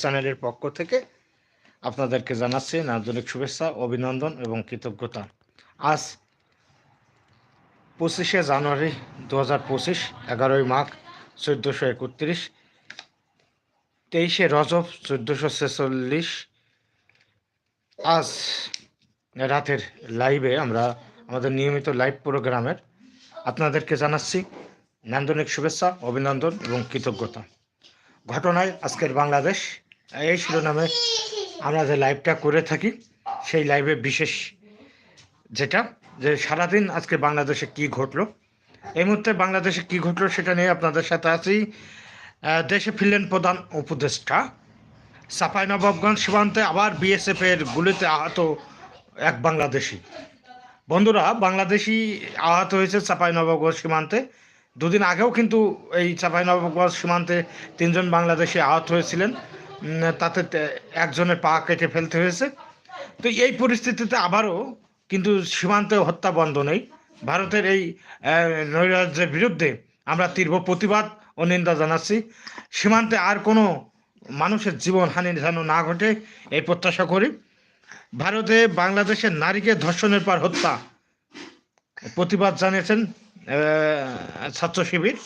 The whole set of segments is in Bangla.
চ্যানেলের পক্ষ থেকে আপনাদেরকে জানাচ্ছি আন্তরিক শুভেচ্ছা, অভিনন্দন এবং কৃতজ্ঞতা। আজ পঁচিশে জানুয়ারি দু হাজার পঁচিশ, এগারোই মাঘ চোদ্দোশো একত্রিশ, তেইশে রজব চোদ্দোশো ছেচল্লিশ। আজ রাতের লাইভে আমরা আমাদের নিয়মিত লাইভ প্রোগ্রামের আপনাদেরকে জানাচ্ছি নান্দনিক শুভেচ্ছা, অভিনন্দন এবং কৃতজ্ঞতা। ঘটনায় আজকের বাংলাদেশ, এই শিরোনামে আমরা যে লাইভটা করে থাকি, সেই লাইভে বিশেষ যেটা, যে সারাদিন আজকে বাংলাদেশে কি ঘটলো, এই মুহূর্তে বাংলাদেশে কি ঘটলো সেটা নিয়ে আপনাদের সাথে আছি দেশে ফিরলেন প্রধান উপদেষ্টা, চাঁপাইনবাবগঞ্জ সীমান্তে আবার বিএসএফ এর গুলিতে আহত এক বাংলাদেশি। বন্ধুরা, বাংলাদেশি আহত হয়েছে চাঁপাইনবাবগঞ্জ সীমান্তে। দুদিন আগেও কিন্তু এই চাঁপাইনবাবগঞ্জ সীমান্তে তিনজন বাংলাদেশি আহত হয়েছিলেন। তাতে একজনের পা কেটে ফেলতে হয়েছে। তো এই পরিস্থিতিতে আবারও কিন্তু সীমান্তে হত্যা বন্ধ নেই। ভারতের এই নৈরাজ্যের বিরুদ্ধে আমরা তীব্র প্রতিবাদ ও নিন্দা জানাচ্ছি। সীমান্তে আর কোনো মানুষের জীবন হানি যেন না ঘটে, এই প্রত্যাশা করি। ভারতে বাংলাদেশের নারীকে ধর্ষণের পর হত্যা প্রতিবাদ জানিয়েছেন ছাত্র শিবির।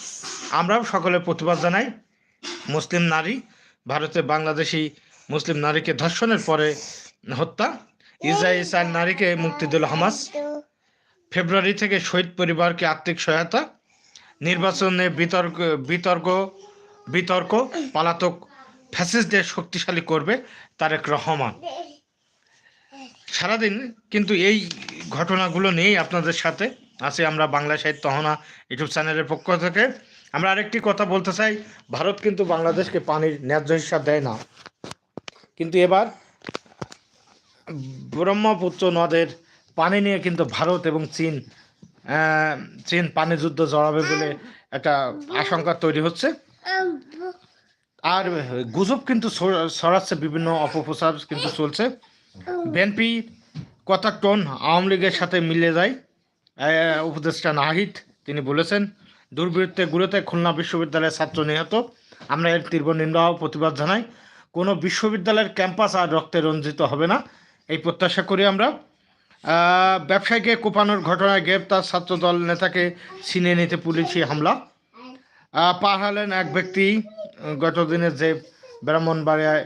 আমরাও সকলে প্রতিবাদ জানাই। মুসলিম নারী, ভারতে বাংলাদেশি মুসলিম নারীকে ধর্ষণের পরে হত্যা। ইসরায়েল নারীকে মুক্তি দিল হামাস। ফেব্রুয়ারি থেকে শহীদ পরিবারকে আর্থিক সহায়তা। নির্বাচনে বিতর্ক বিতর্ক বিতর্ক পালাতক ফ্যাসিস্টদের শক্তিশালী করবে তারেক রহমান। সারাদিন কিন্তু এই ঘটনাগুলো নিয়েই আপনাদের সাথে। আছি আমরা বাংলা সাহিত্য হনা ইউটিউব চ্যানেলের পক্ষ থেকে। আমরা আরেকটি কথা বলতে চাই ভারত কিন্তু বাংলাদেশকে পানির ন্যায্য হিসাব দেয় না। কিন্তু এবার ব্রহ্মপুত্র নদের পানি নিয়ে কিন্তু ভারত এবং চীন চীন পানি যুদ্ধ জড়াবে বলে একটা আশঙ্কা তৈরি হচ্ছে। আর গুজব কিন্তু ছড়- ছড়াচ্ছে বিভিন্ন অপপ্রচার কিন্তু চলছে। বিএনপি কথা টোন আওয়ামী লীগের সাথে মিলে যায়। উপদেষ্টা নাহিদ তিনি বলেছেন দুর্বৃত্তে গুলোতে খুলনা বিশ্ববিদ্যালয়ের ছাত্র নিহত। আমরা এর তীব্র নিন্দা প্রতিবাদ জানাই। কোনো বিশ্ববিদ্যালয়ের ক্যাম্পাস আর রক্তে রঞ্জিত হবে না। এই প্রত্যাশা করি আমরা। ব্যবসায়ীকে কোপানোর ঘটনায় গ্রেপ্তার ছাত্রদল নেতাকে ছিনিয়ে নিতে পুলিশি হামলা। আহ, পা এক ব্যক্তি গত দিনের যে ব্রাহ্মণবাড়িয়ায়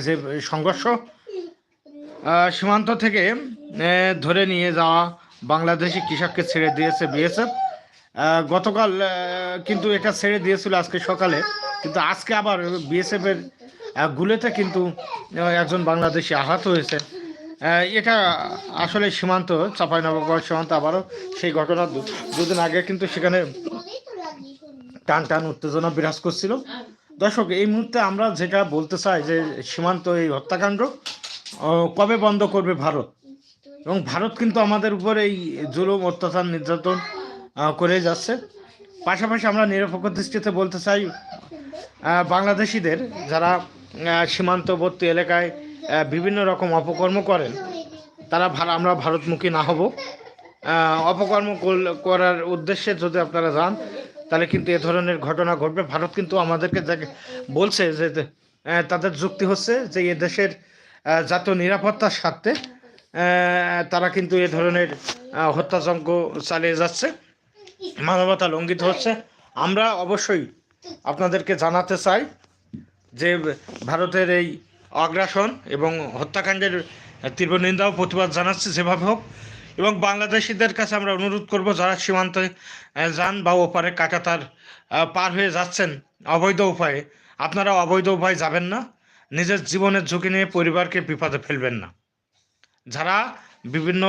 যে সংঘর্ষ সীমান্ত থেকে ধরে নিয়ে যাওয়া বাংলাদেশি কৃষককে ছেড়ে দিয়েছে বিএসএফ। গতকাল কিন্তু এটা ছেড়ে দিয়েছিল আজকে সকালে। কিন্তু আজকে আবার বিএসএফ এর আহ, কিন্তু একজন বাংলাদেশি আহত হয়েছে। এটা আসলে সীমান্ত চাঁপাইনবাবগঞ্জ সীমান্ত আবারও সেই ঘটনা দুদিন আগে কিন্তু সেখানে টান টান উত্তেজনা বিরাজ করছিল। দর্শক এই মুহূর্তে আমরা যেটা বলতে চাই যে সীমান্ত এই হত্যাকাণ্ড কবে বন্ধ করবে ভারত? এবং ভারত কিন্তু আমাদের উপর এই জুলুম, অত্যাচার, নির্যাতন করে যাচ্ছে। পাশাপাশি আমরা নিরপেক্ষ দৃষ্টিতে বলতে চাই বাংলাদেশিদের যারা সীমান্তবর্তী এলাকায় বিভিন্ন রকম অপকর্ম করেন, তারা আমরা ভারতমুখী না হব। অপকর্ম করার উদ্দেশ্যে যদি আপনারা যান, তাহলে কিন্তু এ ধরনের ঘটনা ঘটবে। ভারত কিন্তু আমাদেরকে বলছে যে তাদের যুক্তি হচ্ছে যে, এ দেশের জাতীয় নিরাপত্তার স্বার্থে তারা কিন্তু এ ধরনের হত্যাযজ্ঞ চালিয়ে যাচ্ছে মানবতা লঙ্ঘিত হচ্ছে। আমরা অবশ্যই আপনাদেরকে জানাতে চাই যে ভারতের এই আগ্রাসন এবং হত্যাকাণ্ডের তীব্র নিন্দা ও প্রতিবাদ জানাচ্ছে যেভাবে হোক এবং বাংলাদেশিদের কাছে আমরা অনুরোধ করব যারা সীমান্তে যান বা ওপারে কাটাতার আহ, পার হয়ে যাচ্ছেন অবৈধ উপায়ে আপনারা অবৈধ উপায়ে যাবেন না নিজের জীবনের ঝুঁকি নিয়ে পরিবারকে বিপদে ফেলবেন না। যারা বিভিন্ন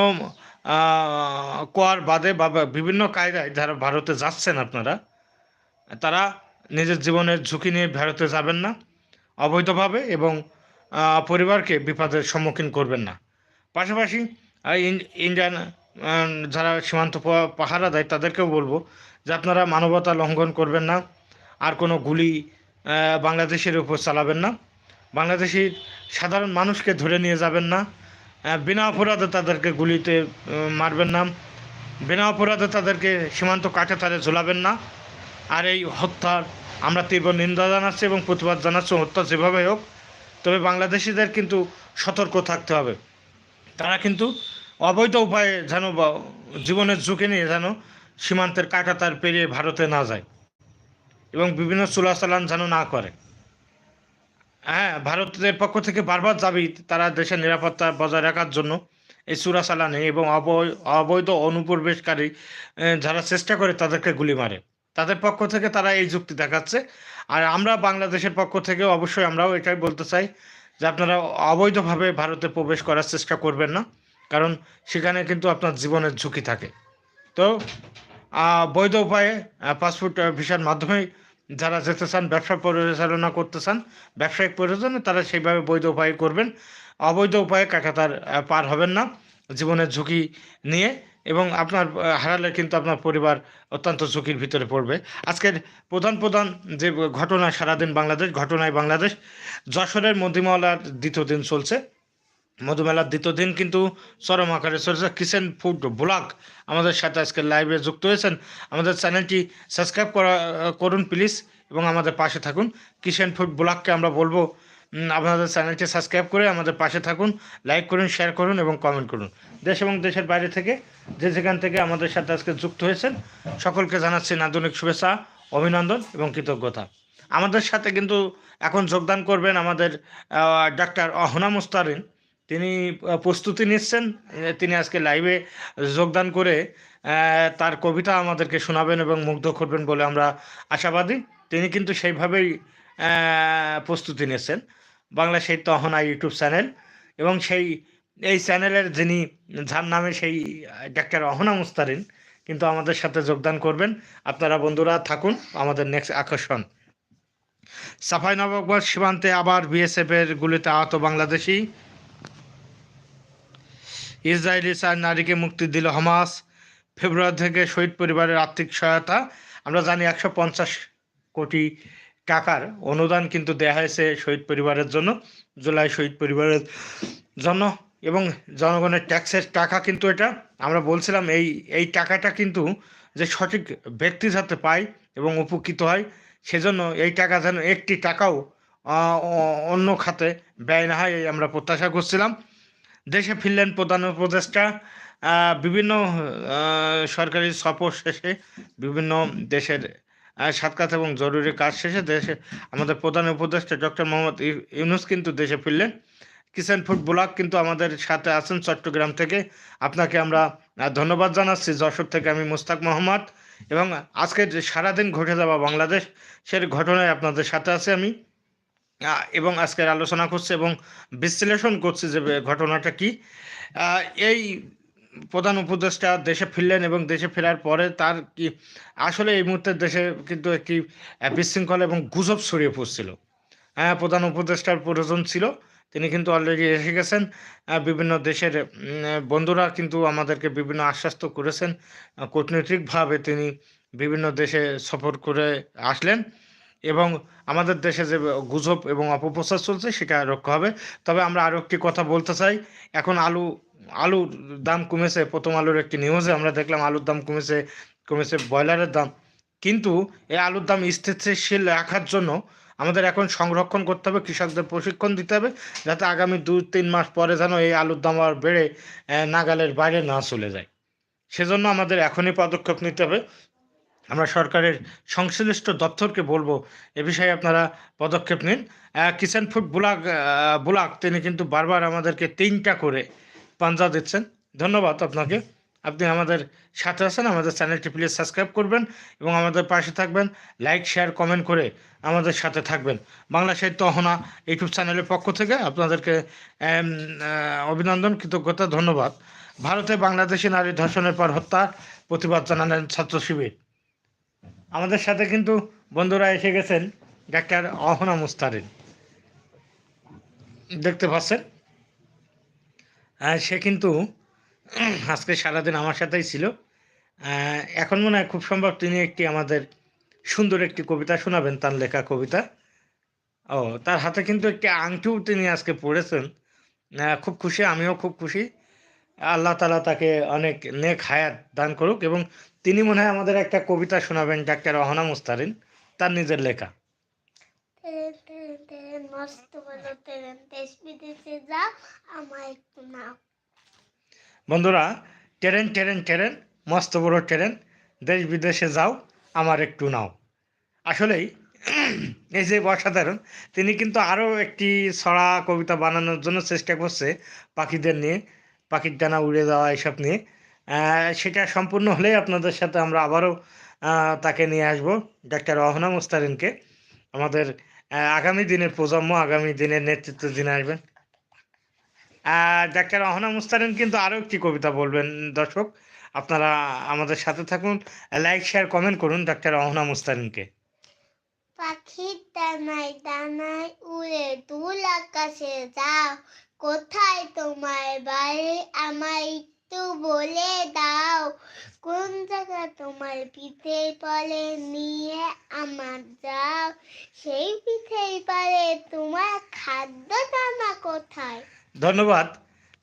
কর বাদে বা বিভিন্ন কায়দায় যারা ভারতে যাচ্ছেন আপনারা, তারা নিজের জীবনের ঝুঁকি নিয়ে ভারতে যাবেন না, অবৈধভাবে এবং পরিবারকে বিপদের সম্মুখীন করবেন না। পাশাপাশি ইন্ডিয়ান যারা সীমান্ত পাহারা দেয় তাদেরকেও বলব যে আপনারা মানবতা লঙ্ঘন করবেন না, আর কোনো গুলি বাংলাদেশের উপর চালাবেন না। বাংলাদেশির সাধারণ মানুষকে ধরে নিয়ে যাবেন না বিনা অপরাধে তাদেরকে গুলিতে মারবেন না। বিনা অপরাধে তাদেরকে সীমান্ত কাটে তারে ঝোলাবেন না। আর এই হত্যার আমরা তীব্র নিন্দা জানাচ্ছি এবং প্রতিবাদ জানাচ্ছি, হত্যা যেভাবে হোক, তবে বাংলাদেশিদের কিন্তু সতর্ক থাকতে হবে। তারা কিন্তু অবৈধ উপায়ে যেন বা- জীবনের ঝুঁকি নিয়ে যেন সীমান্তের কাঁটাতার পেরিয়ে ভারতে না যায় এবং বিভিন্ন চোলাচালান যেন না করে। হ্যাঁ ভারতের পক্ষ থেকে বারবার দাবি তারা দেশের নিরাপত্তা বজায় রাখার জন্য এই চোরাচালানি এবং অবৈ- অবৈধ অনুপ্রবেশকারী যারা চেষ্টা করে তাদেরকে গুলি মারে। তাদের পক্ষ থেকে তারা এই যুক্তি দেখাচ্ছে। আর আমরা বাংলাদেশের পক্ষ থেকে অবশ্যই আমরাও এটাই বলতে চাই যে আপনারা অবৈধভাবে ভারতে প্রবেশ করার চেষ্টা করবেন না, কারণ সেখানে কিন্তু আপনার জীবনের ঝুঁকি থাকে। তো বৈধ উপায়ে পাসপোর্ট ভিসার মাধ্যমে যারা যেতে চান, ব্যবসা পরিচালনা করতে চান, ব্যবসায়িক প্রয়োজনে তারা সেইভাবে বৈধ উপায়ে করবেন। অবৈধ উপায়ে কাকাতার পার হবেন না জীবনের ঝুঁকি নিয়ে এবং আপনার হারালে কিন্তু আপনার পরিবার অত্যন্ত ঝুঁকির ভিতরে পড়বে। আজকের প্রধান প্রধান যে ঘটনা সারাদিন বাংলাদেশ, ঘটনায় বাংলাদেশ, যশোরের মধ্যমহলার দ্বিতীয় দিন চলছে। মধুমেলার দ্বিতীয় দিন কিন্তু চরম আকারে চলছে। কিচেন ফুড ব্লগ আমাদের সাথে আজকে লাইভে যুক্ত হয়েছেন। আমাদের চ্যানেলটি সাবস্ক্রাইব করা, করুন প্লিজ এবং আমাদের পাশে থাকুন। কিচেন ফুড ব্লগকে আমরা বলব আপনাদের চ্যানেলটি সাবস্ক্রাইব করে আমাদের পাশে থাকুন লাইক করুন শেয়ার করুন এবং কমেন্ট করুন। দেশ এবং দেশের বাইরে থেকে যে যেখান থেকে আমাদের সাথে আজকে যুক্ত হয়েছেন, সকলকে জানাচ্ছি নান্দনিক শুভেচ্ছা, অভিনন্দন এবং কৃতজ্ঞতা। আমাদের সাথে কিন্তু এখন যোগদান করবেন আমাদের ডাক্তার অহনা মুস্তারিন। তিনি প্রস্তুতি নিচ্ছেন। তিনি আজকে লাইভে যোগদান করে তার কবিতা আমাদেরকে শোনাবেন এবং মুগ্ধ করবেন বলে আমরা আশাবাদী। তিনি কিন্তু সেইভাবেই প্রস্তুতি নিচ্ছেন। বাংলা সাহিত্য অহনা ইউটিউব চ্যানেল এবং সেই, এই চ্যানেলের যিনি, যার নামে সেই, ডাক্তার অহনা মুস্তারিন কিন্তু আমাদের সাথে যোগদান করবেন। আপনারা বন্ধুরা থাকুন, আমাদের নেক্সট আকর্ষণ। সাফাই নবাবগঞ্জ সীমান্তে আবার বিএসএফ এর গুলিতে আহত বাংলাদেশি ইসরায়েলি চার নারীকে মুক্তি দিল হামাস। ফেব্রুয়ারি থেকে শহীদ পরিবারের আর্থিক সহায়তা। আমরা জানি একশো পঞ্চাশ কোটি টাকার অনুদান কিন্তু দেয়া হয়েছে শহীদ পরিবারের জন্য, জুলাই শহীদ পরিবারের জন্য। এবং জনগণের ট্যাক্সের টাকা কিন্তু এটা। আমরা বলছিলাম এই এই টাকাটা কিন্তু যে সঠিক ব্যক্তি যাতে পায় এবং উপকৃত হয়, সেজন্য এই টাকা যেন একটি টাকাও অন্য খাতে ব্যয় না হয় আমরা প্রত্যাশা করছিলাম। দেশে ফিরলেন প্রধান উপদেষ্টা বিভিন্ন সরকারি সফর শেষে বিভিন্ন দেশের সাক্ষাৎ এবং জরুরি কাজ শেষে দেশে আমাদের প্রধান উপদেষ্টা ডক্টর মোহাম্মদ ইউনুস কিন্তু দেশে ফিরলেন। কিষান ফুড ব্লক কিন্তু আমাদের সাথে আছেন চট্টগ্রাম থেকে। আপনাকে আমরা ধন্যবাদ জানাচ্ছি। যশোর থেকে আমি মুস্তাক মোহাম্মদ এবং আজকে যে সারাদিন ঘটে যাওয়া বাংলাদেশ, সের ঘটনায় আপনাদের সাথে আছে আমি। এবং আজকের আলোচনা করছে এবং বিশ্লেষণ করছে যে ঘটনাটা কি। এই প্রধান উপদেষ্টা দেশে ফিরলেন এবং দেশে ফেরার পরে তার কি আসলে এই মুহূর্তে দেশে কিন্তু একটি বিশৃঙ্খলা এবং গুজব ছড়িয়ে পড়ছিল। হ্যাঁ প্রধান উপদেষ্টার প্রয়োজন ছিল। তিনি কিন্তু অলরেডি এসে গেছেন। বিভিন্ন দেশের বন্ধুরা কিন্তু আমাদেরকে বিভিন্ন আশ্বাস করেছেন। কূটনৈতিকভাবে তিনি বিভিন্ন দেশে সফর করে আসলেন। এবং আমাদের দেশে যে গুজব এবং অপপ্রচার চলছে, সেটা রক্ষা হবে। তবে আমরা আরও একটি কথা বলতে চাই। এখন আলু, আলুর দাম কমেছে। প্রথম আলুর একটি নিউজে আমরা দেখলাম আলুর দাম কমেছে কমেছে ব্রয়লারের দাম। কিন্তু এই আলুর দাম স্থিতিশীল রাখার জন্য আমাদের এখন সংরক্ষণ করতে হবে, কৃষকদের প্রশিক্ষণ দিতে হবে, যাতে আগামী দু তিন মাস পরে যেন এই আলুর দাম আর বেড়ে নাগালের বাইরে না চলে যায়। সেজন্য আমাদের এখনই পদক্ষেপ নিতে হবে। আমরা সরকারের সংশ্লিষ্ট দপ্তরকে বলব, এ বিষয়ে আপনারা পদক্ষেপ নিন। কিচেন ফুড বুলাক বুলাক তিনি কিন্তু বারবার আমাদেরকে তিনটা করে পাঞ্জা দিচ্ছেন। ধন্যবাদ আপনাকে। আপনি আমাদের সাথে আছেন, আমাদের চ্যানেলটি প্লিজ সাবস্ক্রাইব করবেন এবং আমাদের পাশে থাকবেন। লাইক, শেয়ার, কমেন্ট করে আমাদের সাথে থাকবেন। বাংলা সাহিত্য অহনা ইউটিউব চ্যানেলের পক্ষ থেকে আপনাদেরকে অভিনন্দন, কৃতজ্ঞতা, ধন্যবাদ। ভারতে বাংলাদেশি নারী ধর্ষণের পর হত্যার প্রতিবাদ জানালেন ছাত্র শিবির। আমাদের সাথে কিন্তু বন্ধুরা এসে গেছেন ডাক্তার অহনা মুস্তারিন। দেখতে পাচ্ছেন? সে কিন্তু আজকে সারাদিন আমার সাথেই ছিল। এখন মনে হয় খুব সম্ভব তিনি একটি আমাদের সুন্দর একটি কবিতা শোনাবেন, তার লেখা কবিতা। ও, তার হাতে কিন্তু একটি আংটিও তিনি আজকে পড়েছেন। খুব খুশি, আমিও খুব খুশি। আল্লাহ তালা তাকে অনেক নেক হায়াত দান করুক এবং তিনি মনে হয় আমাদের একটা কবিতা শোনাবেন ডাক্তার রহনা মুস্তারিন তার নিজের লেখা। বন্ধুরা ট্রেন ট্রেন ট্রেন মস্ত বড় ট্রেন দেশ বিদেশে যাও আমার একটু নাও। আসলেই এই যে অসাধারণ তিনি কিন্তু আরও একটি ছড়া কবিতা বানানোর জন্য চেষ্টা করছে পাখিদের নিয়ে। পাখির ডানা উড়ে যাওয়া এসব নিয়ে। সেটা সম্পূর্ণ হলেই আপনাদের সাথে আমরা আবারও তাকে নিয়ে আসব, ডাক্তার অহনা মুস্তারিনকে। আমাদের আগামী দিনের প্রজন্ম, আগামী দিনের নেতৃত্ব দিনে আসবেন। ডাক্তার অহনা মুস্তারিন কিন্তু আরও একটি কবিতা বলবেন, দর্শক। আপনারা আমাদের সাথে থাকুন, লাইক, শেয়ার, কমেন্ট করুন ডাক্তার অহনা মুস্তারিনকে। পাখির ডানায় ডানায় উড়ে দূর আকাশে যাও কোথায় তোমার বাড়ি? আমায় একটু বলে দাও, কোন জায়গা তোমার পিঠে পরে নিয়ে আমার যাও, সেই পিঠেই পারে তোমার খাদ্য দানা কোথায়? ধন্যবাদ।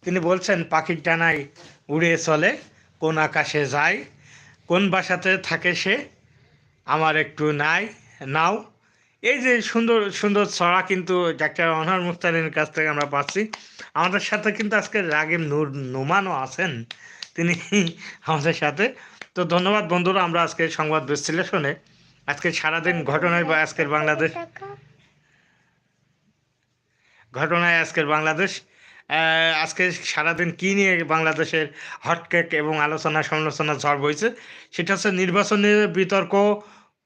তিনি বলছেন, পাখির ডানায় উড়ে চলে, কোন আকাশে যায়, কোন বাসাতে থাকে সে? আমার একটু নাই, নাও। এই যে সুন্দর সুন্দর ছড়া কিন্তু ডাক্তার অনহার মুস্তারিনের কাছ থেকে আমরা পাচ্ছি। আমাদের সাথে কিন্তু আজকে রাগিম নূর নোমানও আছেন। তিনি আমাদের সাথে। তো ধন্যবাদ বন্ধুরা, আমরা আজকে সংবাদ বিশ্লেষণে আজকে সারাদিন ঘটনায় বা আজকের বাংলাদেশ ঘটনায় আজকের বাংলাদেশ আজকে সারাদিন কী নিয়ে বাংলাদেশের হটকেক এবং আলোচনা সমালোচনা ঝড় বইছে, সেটা হচ্ছে নির্বাচনের বিতর্ক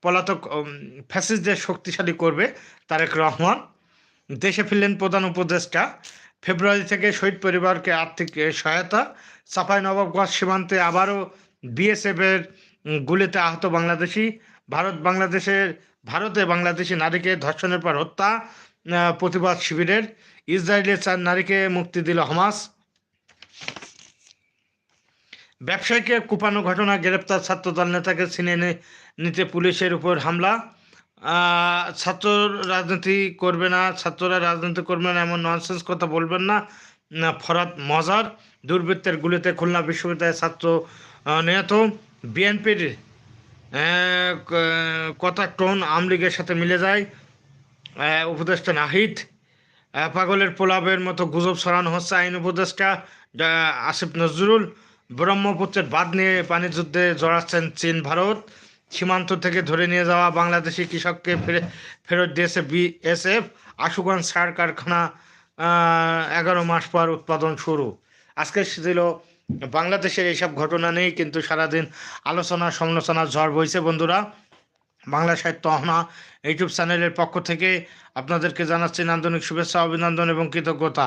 পলাতক ফ্যাসিস্টদের শক্তিশালী করবে, তারেক রহমান, দেশে ফিরলেন প্রধান উপদেষ্টা। ফেব্রুয়ারি থেকে শহীদ পরিবারকে আর্থিক সহায়তা। সাফাই নবাবগঞ্জ সীমান্তে আবারও বিএসএফের গুলিতে আহত বাংলাদেশি। ভারত বাংলাদেশের, ভারতে বাংলাদেশি নারীকে ধর্ষণের পর হত্যা প্রতিবাদ শিবিরের। ইসরায়েলের চার নারীকে মুক্তি দিল হামাস। ব্যবসায়ীকে কুপানো ঘটনা গ্রেপ্তার ছাত্রদল নেতাকে ছিনিয়ে নে- নিতে পুলিশের উপর হামলা। ছাত্র রাজনীতি করবে না, ছাত্ররা রাজনীতি করবে না, এমন ননসেন্স কথা বলবেন না। ফরাত মজার, দুর্বৃত্তের গুলিতে খুলনা বিশ্ববিদ্যালয়ের ছাত্র নিহত। বিএনপির কথা টোন আওয়ামী লীগের সাথে মিলে যায়। উপদেষ্টা নাহিদ পাগলের পোলাবের মতো গুজব ছড়ানো হচ্ছে আইন উপদেষ্টা আসিফ নজরুল। ব্রহ্মপুত্রের বাঁধ নিয়ে পানি যুদ্ধে জড়াচ্ছেন চীন, ভারত। সীমান্ত থেকে ধরে নিয়ে যাওয়া বাংলাদেশি কৃষককে ফেরে, ফেরত দিয়েছে বিএসএফ। আশুগঞ্জ সার কারখানা এগারো মাস পর উৎপাদন শুরু। আজকে ছিল বাংলাদেশের এইসব ঘটনা নেই কিন্তু সারাদিন আলোচনা, সমালোচনা, ঝড় বইছে বন্ধুরা। বাংলা সাহিত্য অহনা ইউটিউব চ্যানেলের পক্ষ থেকে আপনাদেরকে জানাচ্ছি নান্দনিক শুভেচ্ছা, অভিনন্দন এবং কৃতজ্ঞতা।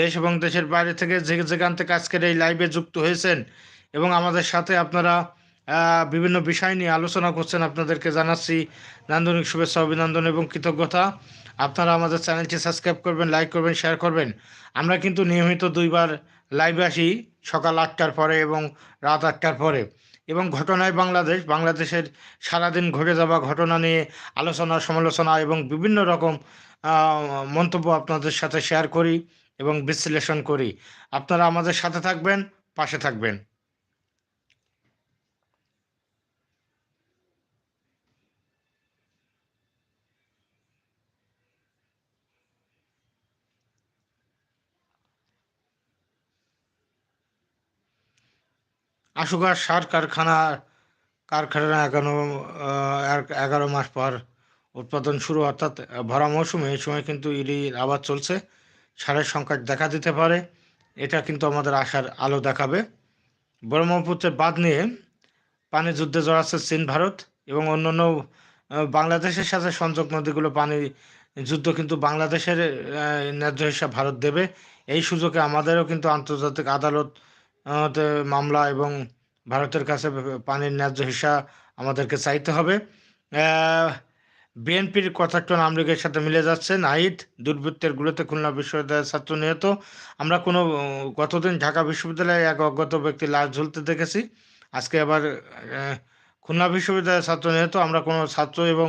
দেশ এবং দেশের বাইরে থেকে যে যেখান থেকে আজকের এই লাইভে যুক্ত হয়েছেন এবং আমাদের সাথে আপনারা বিভিন্ন বিষয় নিয়ে আলোচনা করছেন আপনাদেরকে জানাচ্ছি। নান্দনিক শুভেচ্ছা, অভিনন্দন এবং কৃতজ্ঞতা। আপনারা আমাদের চ্যানেলটি সাবস্ক্রাইব করবেন, লাইক করবেন, শেয়ার করবেন। আমরা কিন্তু নিয়মিত দুইবার লাইভে আসি, সকাল আটটার পরে এবং রাত আটটার পরে। এবং ঘটনায় বাংলাদেশ, বাংলাদেশের সারাদিন ঘটে যাওয়া ঘটনা নিয়ে আলোচনা, সমালোচনা এবং বিভিন্ন রকম মন্তব্য আপনাদের সাথে শেয়ার করি এবং বিশ্লেষণ করি। আপনারা আমাদের সাথে থাকবেন, পাশে থাকবেন। আশুগার সার কারখানা কারখানা এগারো এগারো মাস পর উৎপাদন শুরু, অর্থাৎ ভরা মৌসুমে এই সময় কিন্তু ইলির আবাদ চলছে। সারের সংকট দেখা দিতে পারে, এটা কিন্তু আমাদের আশার আলো দেখাবে। ব্রহ্মপুত্রের বাদ নিয়ে পানি যুদ্ধে জড়াচ্ছে চীন, ভারত এবং অন্যান্য বাংলাদেশের সাথে সংযোগ নদীগুলো পানি যুদ্ধ কিন্তু বাংলাদেশের ন্যায্য হিসাব ভারত দেবে। এই সুযোগে আমাদেরও কিন্তু আন্তর্জাতিক আদালত মামলা এবং ভারতের কাছে পানির ন্যায্য হিসাব আমাদেরকে চাইতে হবে। বিএনপির কথাটা আওয়ামী লীগের সাথে মিলে যাচ্ছে। নাহিদ, দুর্বৃত্তের গুলোতে খুলনা বিশ্ববিদ্যালয়ের ছাত্র নিহত। আমরা কোনো, গতদিন ঢাকা বিশ্ববিদ্যালয়ে এক অজ্ঞাত ব্যক্তি লাশ ঝুলতে দেখেছি। আজকে আবার খুলনা বিশ্ববিদ্যালয়ের ছাত্র নিহত। আমরা কোনো ছাত্র এবং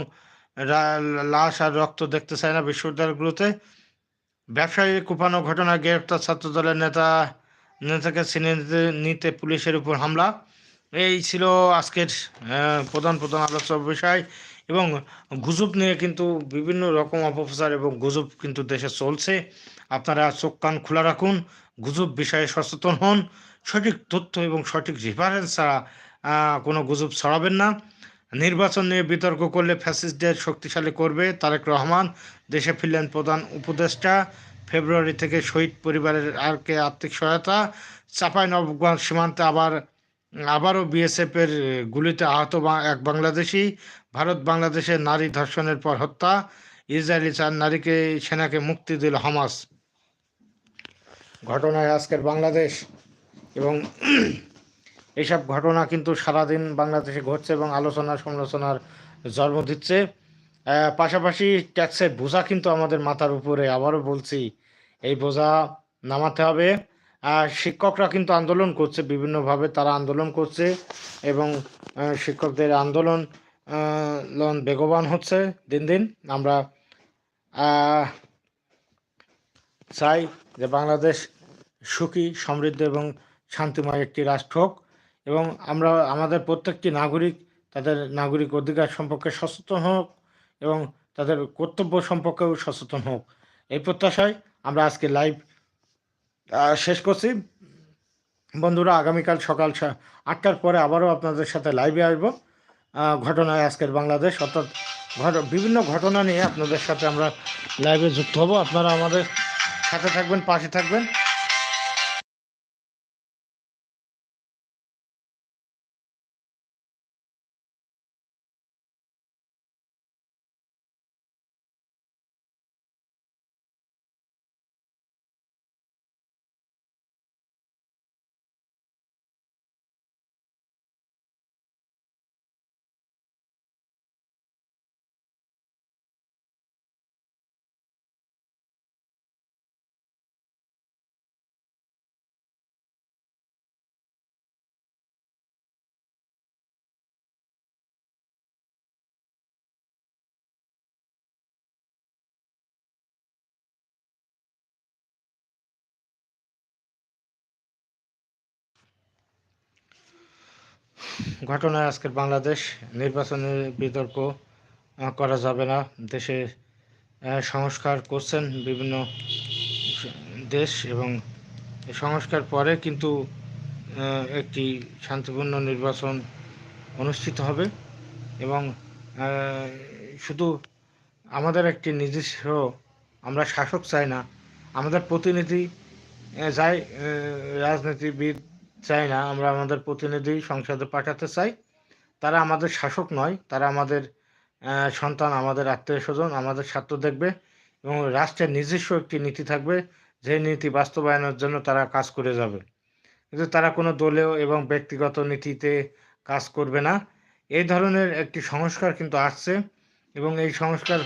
লাশ আর রক্ত দেখতে চাই না বিশ্ববিদ্যালয়গুলোতে। ব্যবসায়ী কুপানো ঘটনা গ্রেফতার ছাত্র দলের নেতা নেতাকে নিতে নিতে পুলিশের উপর হামলা। এই ছিল আজকের প্রধান প্রধান আলোচ্য বিষয় এবং গুজব নিয়ে কিন্তু বিভিন্ন রকম অপপ্রচার এবং গুজব কিন্তু দেশে চলছে। আপনারা চোখ, কান খোলা রাখুন, গুজব বিষয়ে সচেতন হন, সঠিক তথ্য এবং সঠিক রেফারেন্স ছাড়া কোনো গুজব ছড়াবেন না। নির্বাচন নিয়ে বিতর্ক করলে ফ্যাসিস্টদের শক্তিশালী করবে, তারেক রহমান, দেশে ফিরলেন প্রধান উপদেষ্টা। ফেব্রুয়ারি থেকে শহীদ পরিবারের আরকে আর্থিক সহায়তা চাপাই নবগঞ্জ সীমান্তে আবার, আবারও বিএসএফের গুলিতে আহত এক বাংলাদেশি। ভারত বাংলাদেশের নারী ধর্ষণের পর হত্যা। ইসরায়েলি চার নারীকে সেনাকে মুক্তি দিল হামাস। ঘটনায় আজকের বাংলাদেশ এবং এইসব ঘটনা কিন্তু সারাদিন বাংলাদেশে ঘটছে এবং আলোচনা সমালোচনার জন্ম দিচ্ছে। পাশাপাশি ট্যাক্সের বোঝা কিন্তু আমাদের মাথার উপরে। আবারও বলছি, এই বোঝা নামাতে হবে। আর শিক্ষকরা কিন্তু আন্দোলন করছে, বিভিন্নভাবে তারা আন্দোলন করছে এবং শিক্ষকদের আন্দোলন লন বেগবান হচ্ছে দিন দিন। আমরা চাই যে বাংলাদেশ সুখী, সমৃদ্ধ এবং শান্তিময় একটি রাষ্ট্র হোক এবং আমরা, আমাদের প্রত্যেকটি নাগরিক তাদের নাগরিক অধিকার সম্পর্কে সচেতন হোক। এবং তাদের কর্তব্য সম্পর্কেও সচেতন হোক। এই প্রত্যাশায় আমরা আজকে লাইভ শেষ করছি। বন্ধুরা, আগামীকাল সকাল আটটার পরে আবারও আপনাদের সাথে লাইভে আসব। ঘটনায় আজকের বাংলাদেশ, অর্থাৎ ঘট- বিভিন্ন ঘটনা নিয়ে আপনাদের সাথে আমরা লাইভে যুক্ত হব। আপনারা আমাদের সাথে থাকবেন, পাশে থাকবেন। ঘটনায় আজকের বাংলাদেশ নির্বাচনের বিতর্ক করা যাবে না। দেশে সংস্কার করছেন বিভিন্ন দেশ এবং সংস্কার পরে কিন্তু একটি শান্তিপূর্ণ নির্বাচন অনুষ্ঠিত হবে এবং শুধু আমাদের একটি নিজস্ব, আমরা শাসক চাই না, আমাদের প্রতিনিধি যাই রাজনীতিবিদ চাই না, আমরা আমাদের প্রতিনিধি সংসদে পাঠাতে চাই। তারা আমাদের শাসক নয়, তারা আমাদের সন্তান, আমাদের আত্মীয় স্বজন, আমাদের স্বার্থ দেখবে এবং রাষ্ট্রের নিজস্ব একটি নীতি থাকবে, যে নীতি বাস্তবায়নের জন্য তারা কাজ করে যাবে। কিন্তু তারা কোনো দলীয় এবং ব্যক্তিগত নীতিতে কাজ করবে না। এই ধরনের একটি সংস্কার কিন্তু আসছে এবং এই সংস্কার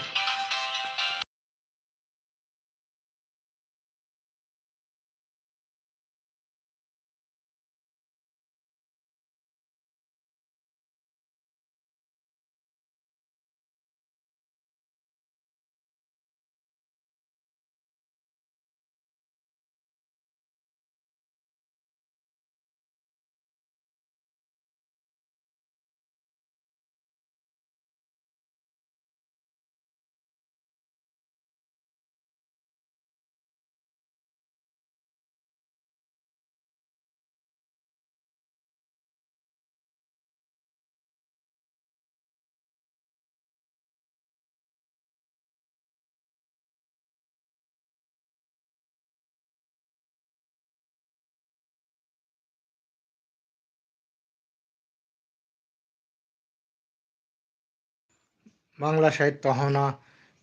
বাংলা সাহিত্য হনা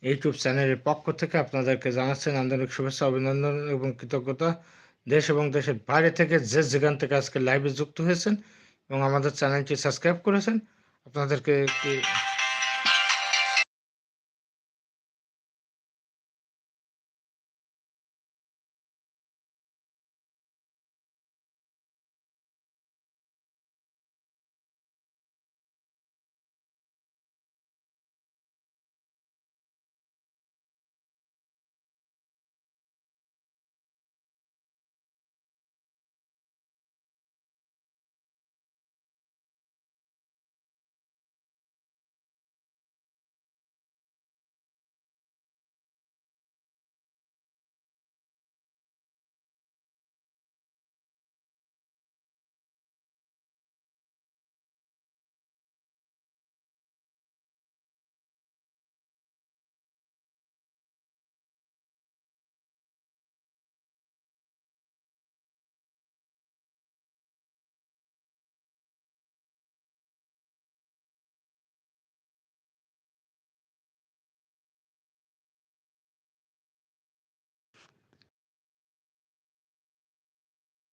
ইউটিউব চ্যানেলের পক্ষ থেকে আপনাদেরকে জানাচ্ছেন আন্তরিক শুভেচ্ছা, অভিনন্দন এবং কৃতজ্ঞতা। দেশ এবং দেশের বাইরে থেকে যে যেখান থেকে আজকে লাইভে যুক্ত হয়েছেন এবং আমাদের চ্যানেলটি সাবস্ক্রাইব করেছেন, আপনাদেরকে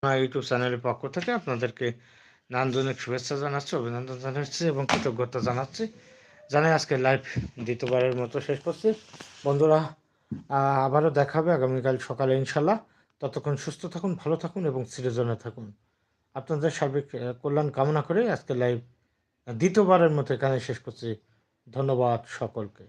আমার ইউটিউব চ্যানেলের পক্ষ থেকে আপনাদেরকে নান্দনিক শুভেচ্ছা জানাচ্ছি, অভিনন্দন জানাচ্ছি এবং কৃতজ্ঞতা জানাচ্ছি। জানাই আজকে লাইভ দ্বিতীয়বারের মতো শেষ করছি। বন্ধুরা আবারও দেখাবে আগামীকাল সকালে ইনশাল্লাহ ততক্ষণ সুস্থ থাকুন, ভালো থাকুন এবং সৃজনে থাকুন। আপনাদের সার্বিক কল্যাণ কামনা করে আজকে লাইভ দ্বিতীয়বারের মতো এখানে শেষ করছি। ধন্যবাদ সকলকে।